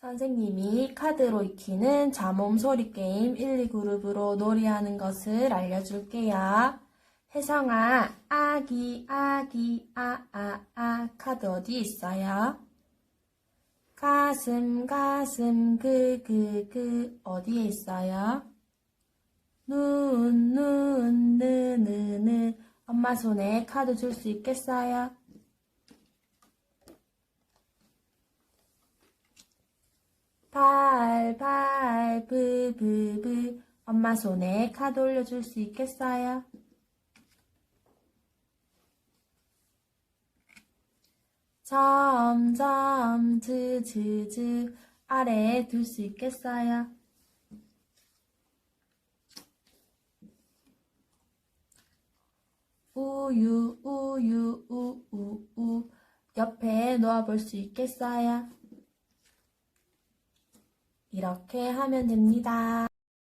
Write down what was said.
선생님이 카드로 익히는 잠옴 소리 게임 1, 2그룹으로 놀이하는 것을 알려줄게요. 혜성아, 아기, 아기, 아, 아, 아, 카드 어디 있어요? 가슴, 가슴, 그, 그, 그, 어디에 있어요? 눈, 눈, 느, 느, 느, 엄마 손에 카드 줄 수 있겠어요? 브, 브. 엄마 손에 카드 올려줄 수 있겠어요? 점, 점, 즈, 즈, 즈. 아래에 둘 수 있겠어요? 우유, 우유, 우, 우, 우. 옆에 놓아볼 수 있겠어요? 이렇게 하면 됩니다.